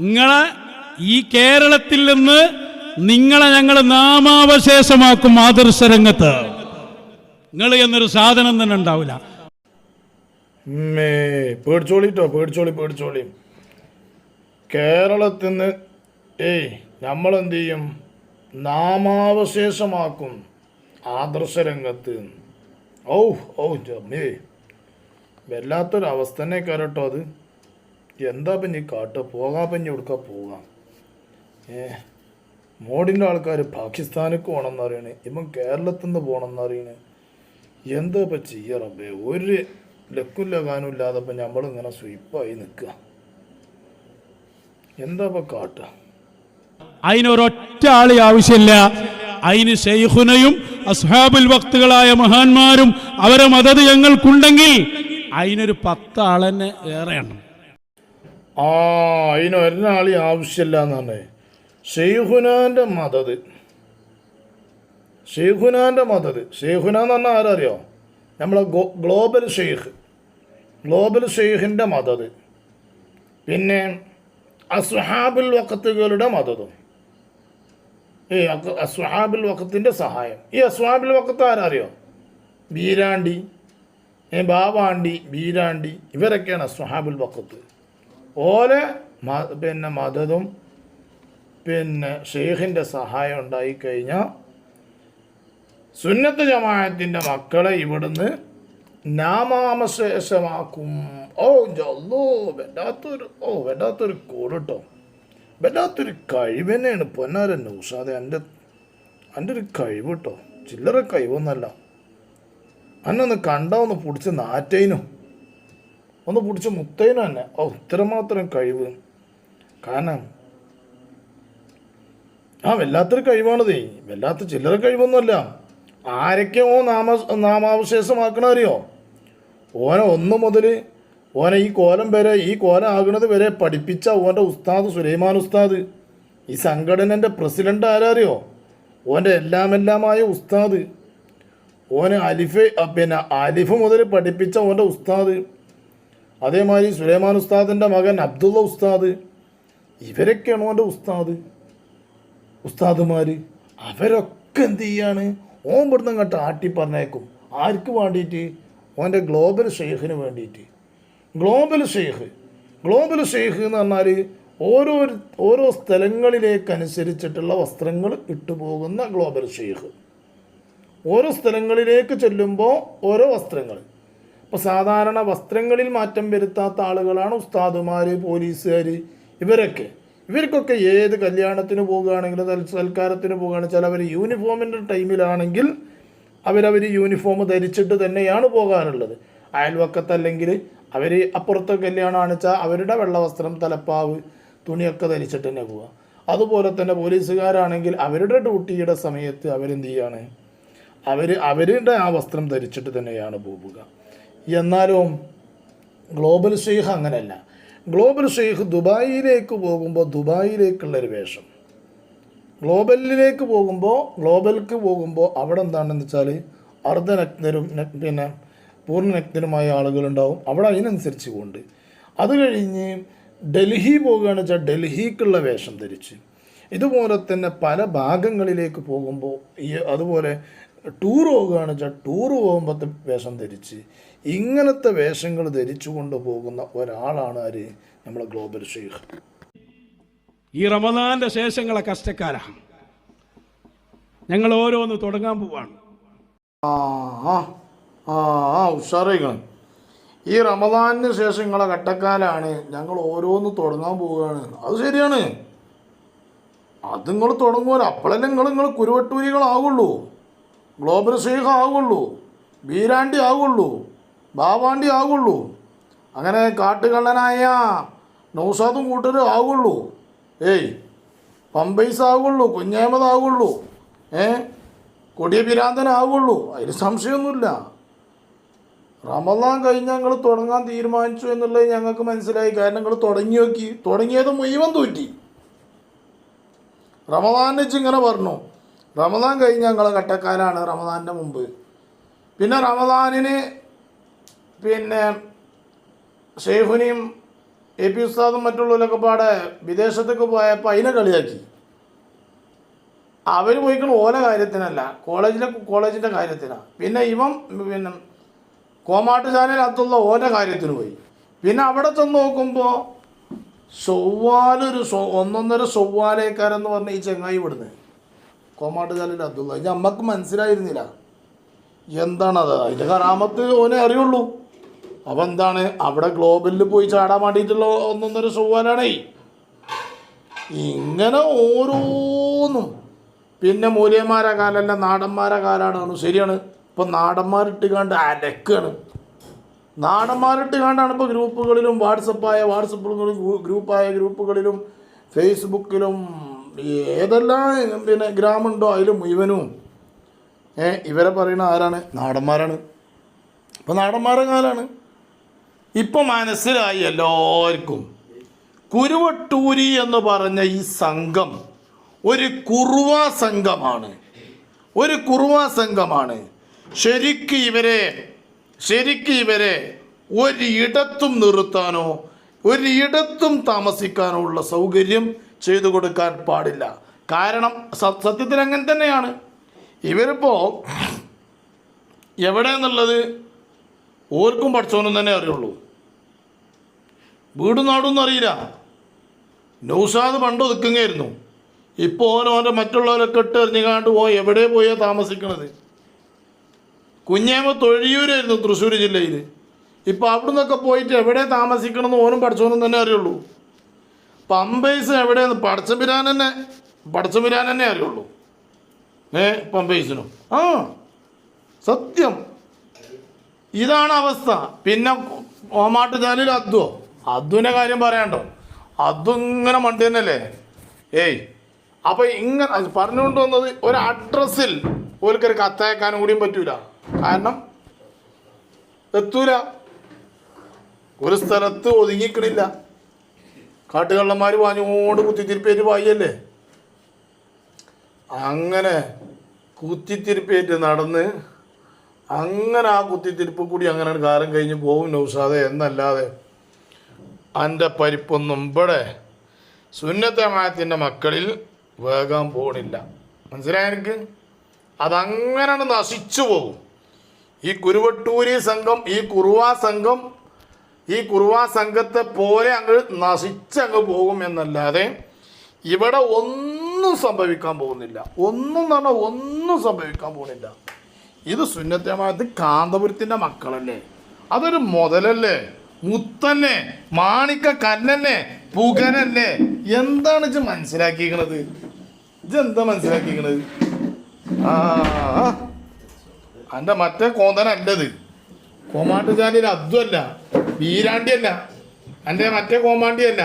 നിങ്ങളെ ഈ കേരളത്തിൽ നിന്ന് നിങ്ങളെ ഞങ്ങൾ നാമാവശേഷമാക്കും ആദർശ രംഗത്ത്. നിങ്ങൾ എന്നൊരു സാധനം തന്നെ ഉണ്ടാവില്ല. പേടിച്ചോളിട്ടോ പേടിച്ചോളി പേടിച്ചോളി. കേരളത്തിൽ നിന്ന് ഏയ് നമ്മളെന്ത് ചെയ്യും നാമാവശേഷമാക്കും ആദർശരംഗത്ത് ഓ ഓ ജമ്മേ. വല്ലാത്തൊരവസ്ഥ തന്നെ കയറട്ടോ അത്. എന്താ പിന്നെ കാട്ട് പോകാൻ പിന്നെ എവിടുക്ക പോകാം? ഏ മോഡിന്റെ ആൾക്കാർ പാകിസ്ഥാനിക്ക് പോകണമെന്ന് അറിയണേ ഇവൻ കേരളത്തിൽ നിന്ന് പോകണമെന്ന് അറിയണേ എന്താ ഇപ്പം ചെയ്യുക റബ്ബേ? ഒരു ലക്കും ലഗാനും ഇല്ലാതെ ഇപ്പം നമ്മളിങ്ങനെ സ്വീപ്പായി നിൽക്കുക. എന്താ ഇപ്പം കാട്ടുക? അതിനൊരൊറ്റ ആളെ ആവശ്യമില്ല. അതിന് ഷെയ്ഖുനയും അസ്ഹാബുൽ വക്തുകളായ മഹാന്മാരും അവരെ മദത് ഞങ്ങൾക്കുണ്ടെങ്കിൽ അതിനൊരു പത്ത് ആളെന്നെ ഏറെയാണ് ആ അതിന് ഒരാളി ആവശ്യമില്ല എന്നാണ് ഷെയ്ഹുനാന്റെ മദത്. ഷെയ്ഹുനാന്റെ മദത്. ഷെയ്ഹുന എന്ന് പറഞ്ഞാൽ ആരറിയോ? നമ്മളെ ഗ്ലോബൽ ഷെയ്ഖ് ഗ്ലോബൽ ഷെയ്ഖിന്റെ മദത്. പിന്നെ അസ്ഹാബുൽ വക്കത്തുകളുടെ മദതും. ഈ അസ്വഹാബുൽ വക്കത്തിന്റെ സഹായം. ഈ അസ്ഹാബുൽ വക്കത്ത് ആരറിയോ? ബീരാണ്ടി ബാവാണ്ടി ബീരാണ്ടി. ഇവരൊക്കെയാണ് അസ്ഹാബുൽ വക്കത്ത് ഓലെ പിന്നെ മദതും പിന്നെ ഷെയ്ഖിന്റെ സഹായം ഉണ്ടായിക്കഴിഞ്ഞാൽ സുന്നത്ത് ജമാഅത്തിന്റെ മക്കളെ ഇവിടുന്ന് നാമാമശേഷമാക്കും ഓ ജല്ലോ വല്ലാത്തൊരു ഓ വല്ലാത്തൊരു കൂടട്ടോ. വല്ലാത്തൊരു കഴിവ് തന്നെയാണ് പൊന്നാരൻ നൗഷാദെ. എന്റെ എന്റെ ഒരു കഴിവ് കേട്ടോ ചില്ലറ കഴിവൊന്നല്ല. അന്നൊന്ന് കണ്ടാ ഒന്ന് പിടിച്ച് നാറ്റേനും. ഒന്ന് പിടിച്ച് മുത്തേനും തന്നെ. ഓ ഇത്രമാത്രം കഴിവ്. കാരണം ആ വല്ലാത്തൊരു കഴിവാണതേ. വല്ലാത്ത ചില്ലറ കഴിവൊന്നുമല്ല. ആരൊക്കെയോ നാമ നാമാവശേഷമാക്കണ അറിയോ ഓനെ ഒന്ന് മുതൽ ഓനെ ഈ കോലം വരെ ഈ കോലം ആകുന്നത് വരെ പഠിപ്പിച്ച ഓന്റെ ഉസ്താദ് സുലൈമാൻ ഉസ്താദ്. ഈ സംഘടനന്റെ പ്രസിഡന്റ് ആരറിയോ? ഓന്റെ എല്ലാമെല്ലാമായ ഉസ്താദ്. ഓന് അലിഫ് പിന്നെ അലിഫ് മുതൽ പഠിപ്പിച്ച ഓന്റെ ഉസ്താദ്. അതേമാതിരി സുലൈമാൻ ഉസ്താദിന്റെ മകൻ അബ്ദുള്ള ഉസ്താദ് ഇവരൊക്കെയാണ് ഓന്റെ ഉസ്താദ്. ഉസ്താദുമാർ അവരൊക്കെ എന്ത് ചെയ്യാണ്? ഓൻ ഇവിടുന്ന് അങ്ങോട്ട് ആട്ടി പറഞ്ഞേക്കും ആർക്ക് വേണ്ടിയിട്ട്? ഓന്റെ ഗ്ലോബൽ ഷെയ്ഖിന് വേണ്ടിയിട്ട്. ഗ്ലോബൽ ഷെയ്ഖ് ഗ്ലോബൽ ഷെയ്ഖ് എന്ന് പറഞ്ഞാൽ ഓരോ ഓരോ സ്ഥലങ്ങളിലേക്കനുസരിച്ചിട്ടുള്ള വസ്ത്രങ്ങൾ ഇട്ടുപോകുന്ന ഗ്ലോബൽ ഷെയ്ഖ്. ഓരോ സ്ഥലങ്ങളിലേക്ക് ചെല്ലുമ്പോൾ ഓരോ വസ്ത്രങ്ങൾ. ഇപ്പോൾ സാധാരണ വസ്ത്രങ്ങളിൽ മാറ്റം വരുത്താത്ത ആളുകളാണ് ഉസ്താദുമാർ പോലീസുകാർ ഇവരൊക്കെ. ഇവർക്കൊക്കെ ഏത് കല്യാണത്തിന് പോകുകയാണെങ്കിലും സൽക്കാരത്തിന് പോകുകയാണെങ്കിൽ ചിലവർ യൂണിഫോമിന്റെ ടൈമിലാണെങ്കിൽ അവരവർ യൂണിഫോം ധരിച്ചിട്ട് തന്നെയാണ് പോകാനുള്ളത്. അയൽവക്കത്തല്ലെങ്കിൽ അവർ അപ്പുറത്തെ കല്യാണമാണ് വെച്ചാൽ അവരുടെ വെള്ളവസ്ത്രം തലപ്പാവ് തുണിയൊക്കെ ധരിച്ചിട്ട് തന്നെ പോവുക. അതുപോലെ തന്നെ പോലീസുകാരാണെങ്കിൽ അവരുടെ ഡ്യൂട്ടിയുടെ സമയത്ത് അവരെന്ത് ചെയ്യാണ്? അവർ അവരുടെ ആ വസ്ത്രം ധരിച്ചിട്ട് തന്നെയാണ് പോവുക. എന്നാലും ഗ്ലോബൽ ഷെയ്ഖ് അങ്ങനെയല്ല ഗ്ലോബൽ ഷെയ്ഖ് ദുബായിലേക്ക് പോകുമ്പോൾ ദുബായിലേക്കുള്ളൊരു വേഷം. ഗ്ലോബലിലേക്ക് പോകുമ്പോൾ ഗ്ലോബലിലേക്ക് പോകുമ്പോൾ അവിടെ എന്താണെന്ന് വെച്ചാൽ അർദ്ധനഗ്നരും പിന്നെ പൂർണനഗ്നരുമായ ആളുകളുണ്ടാവും. അവിടെ അതിനനുസരിച്ച് കൊണ്ട് അത് കഴിഞ്ഞ് ഡൽഹി പോകുകയാണെന്ന് വെച്ചാൽ ഡൽഹിക്കുള്ള വേഷം ധരിച്ച്. ഇതുപോലെ തന്നെ പല ഭാഗങ്ങളിലേക്ക് പോകുമ്പോൾ ഈ അതുപോലെ ടൂർ പോകുകയാണ് വെച്ചാൽ ടൂർ പോകുമ്പോഴത്തെ വേഷം ധരിച്ച് ഇങ്ങനത്തെ വേഷങ്ങൾ ധരിച്ചു കൊണ്ട് പോകുന്ന ഒരാളാണ് ആര്? നമ്മളെ ഗ്ലോബൽ ഷെയ്ഖ്. ഈ റമദാന്റെ ശേഷങ്ങളെ കഷ്ടക്കാരാ. ഞങ്ങൾ ഓരോന്ന് തുടങ്ങാൻ പോവാണ്. ആ ആ ആ ഉഷാറേക്കാണ് ഈ റമദാനിന് ശേഷം നിങ്ങളെ കട്ടക്കാലാണ് ഞങ്ങൾ ഓരോന്ന് തുടങ്ങാൻ പോവുകയാണ്. അത് ശരിയാണ്. അത് നിങ്ങൾ തുടങ്ങുമല്ലോ അപ്പോഴല്ലേ നിങ്ങൾ നിങ്ങൾ കുരുവട്ടൂരികളാവുള്ളൂ. ഗ്ലോബൽ ഷെയ്ഖ് ആവുള്ളൂ ബീരാണ്ടി ആവുള്ളൂ ബാവാണ്ടി ആവുള്ളൂ. അങ്ങനെ കാട്ടുകള്ളനായ നൗസാദും കൂട്ടരും ആവുള്ളൂ. ഏയ് പമ്പൈസ് ആവുള്ളൂ കുഞ്ഞേമത് ആവുള്ളൂ ഏ കൊടിയ പിരാന്തനാവുള്ളൂ അതിന് സംശയമൊന്നുമില്ല. റമദാൻ കഴിഞ്ഞ് ഞങ്ങൾ തുടങ്ങാൻ തീരുമാനിച്ചു എന്നുള്ളത് ഞങ്ങൾക്ക് മനസ്സിലായി. കാരണം ഞങ്ങൾ തുടങ്ങി നോക്കി തുടങ്ങിയത് മുഴുവൻ തൂറ്റി. റമദാൻ വെച്ച് ഇങ്ങനെ പറഞ്ഞു. റമദാൻ കഴിഞ്ഞ് ഞങ്ങൾ കട്ടക്കാരാണ് റമദാന്റെ മുമ്പ്. പിന്നെ റമദാനിന് പിന്നെ ഷെയ്ഫിനെയും എ പി ഉസ്താദും മറ്റുള്ളവരൊക്കെ പാടെ വിദേശത്തേക്ക് പോയപ്പോൾ അതിനെ കളിയാക്കി. അവർ പോയിക്കണ ഓല കാര്യത്തിനല്ല കോളേജിലെ കോളേജിന്റെ കാര്യത്തിനാണ് പിന്നെ ഇവൻ പിന്നെ കോമാട്ട് ചാനൽ ഓല കാര്യത്തിന് പോയി. പിന്നെ അവിടെ ചെന്ന് നോക്കുമ്പോൾ ചൊവ്വാലൊരു ഒന്നൊന്നര ചൊവ്വാലേക്കാരെന്ന് പറഞ്ഞ ഈ ചെങ്ങായി ഇവിടുന്ന്. കോമാട്ട് ചാനൽ അബ്ദുള്ള. ഇത് അമ്മയ്ക്ക് മനസ്സിലായിരുന്നില്ല. എന്താണത്? അതിന്റെ കറാമത്ത് ഓനെ അറിയുള്ളൂ. അപ്പം എന്താണ്? അവിടെ ഗ്ലോബലിൽ പോയി ചാടാൻ വേണ്ടിയിട്ടുള്ള ഒന്നൊന്നര ചൊവ്വാലാണേ ഇങ്ങനെ ഓരോന്നും. പിന്നെ മൂല്യന്മാരെ കാലല്ല നാടന്മാരെ കാലാണ് ശരിയാണ്. ഇപ്പം നാടന്മാരിട്ട് കണ്ട് അലക്കാണ്. നാടന്മാരിട്ട് കണ്ടാണ് ഇപ്പോൾ ഗ്രൂപ്പുകളിലും വാട്സപ്പായ വാട്സപ്പുകളിലും ഗ്രൂപ്പായ ഗ്രൂപ്പുകളിലും ഫേസ്ബുക്കിലും ഏതെല്ലാം പിന്നെ ഗ്രാമുണ്ടോ അതിൽ മുഴുവനും ഇവരെ പറയുന്ന ആരാണ്? നാടന്മാരാണ്. ഇപ്പം നാടന്മാരെ കാലാണ്. ഇപ്പം മനസ്സിലായി എല്ലാവർക്കും. കുരുവട്ടൂരി എന്ന് പറഞ്ഞ ഈ സംഘം ഒരു കുറുവ സംഘമാണ്. ഒരു കുറുവ സംഘമാണ്. ശരിക്ക് ഇവരെ ശരിക്ക് ഇവരെ ഒരിടത്തും നിർത്താനോ ഒരിടത്തും താമസിക്കാനുള്ള സൗകര്യം ചെയ്തു കൊടുക്കാൻ പാടില്ല. കാരണം സത്യത്തിൽ അങ്ങനെ തന്നെയാണ്. ഇവരിപ്പോൾ എവിടെ എന്നുള്ളത് ഓർക്കും പഠിച്ചവനും തന്നെ അറിയുള്ളൂ. വീടും നാടൊന്നും അറിയില്ല. നൗഷാദ് പണ്ട് ഒതുക്കുകയായിരുന്നു ഇപ്പോൾ ഓൻ ഓന്റെ മറ്റുള്ളവരൊക്കെ ഇട്ട് എറിഞ്ഞുകാണ്ട് ഓ എവിടെ പോയാൽ താമസിക്കണത്? കുഞ്ഞേമ തൊഴിയൂരായിരുന്നു തൃശ്ശൂർ ജില്ലയിൽ ഇപ്പോൾ അവിടെ നിന്നൊക്കെ പോയിട്ട് എവിടെ താമസിക്കണമെന്ന് ഓനും പഠിച്ചോനും തന്നെ അറിയുള്ളൂ. പമ്പേസ് എവിടെയെന്ന് പടച്ചപിരാൻ തന്നെ പടച്ചപിരാൻ തന്നെ അറിയുള്ളൂ. ഏ പമ്പേഴ്സിനും ആ സത്യം. ഇതാണ് അവസ്ഥ. പിന്നെ ഓമാട്ട് ചാലിൽ അദ്വോ അദ്വിന്റെ കാര്യം പറയാണ്ടോ? അതും ഇങ്ങനെ മണ്ടി തന്നെയല്ലേ? ഏയ് അപ്പോൾ ഇങ്ങനെ പറഞ്ഞുകൊണ്ട് വന്നത് ഒരു അഡ്രസ്സിൽ ഓൽക്കൊരു കത്തയക്കാനും കൂടിയും പറ്റൂല. കാരണം എത്തൂല. ഒരു സ്ഥലത്ത് ഒതുങ്ങിക്കണില്ല കാട്ടുകള്ളന്മാർ വാഞ്ഞോട് കുത്തിത്തിരിപ്പേറ്റ് വായിയല്ലേ അങ്ങനെ കുത്തിത്തിരിപ്പേറ്റ് നടന്ന് അങ്ങനെ ആ കുത്തിത്തിരിപ്പ് കൂടി അങ്ങനെ കാലം കഴിഞ്ഞ് പോകും നൗസാദെ എന്നല്ലാതെ എന്റെ പരിപ്പൊന്നും ഇവിടെ സുന്നത്തമായത്തിന്റെ മക്കളിൽ വേഗം പോണില്ല. മനസ്സിലായ എനിക്ക്? അതങ്ങനെ നശിച്ചു പോകും ഈ കുരുവട്ടൂരി സംഘം ഈ കുറുവാ സംഘം ഈ കുറുവ സംഘത്തെ പോലെ അങ്ങ് നശിച്ചങ്ങ് പോകും എന്നല്ലാതെ ഇവിടെ ഒന്നും സംഭവിക്കാൻ പോകുന്നില്ല. ഒന്നും എന്ന് പറഞ്ഞാൽ ഒന്നും സംഭവിക്കാൻ പോകുന്നില്ല. ഇത് സുന്നത്തമായത് കാന്തപുരത്തിന്റെ മക്കളല്ലേ? അതൊരു മുതലല്ലേ? മുത്തന്നെ മാണിക്ക കല്ലന്നെ പുകനല്ലേ? എന്താണ് ഇത് മനസ്സിലാക്കിയിരിക്കണത് ഇതെന്താ മനസ്സിലാക്കിയിരിക്കണത് ആ എന്റെ മറ്റേ കോന്തനല്ലത്. കോമാട്ടുചാലിൽ അദ്വല്ല വീരാണ്ടിയല്ല എന്റെ മറ്റേ കോമാണ്ടിയല്ല?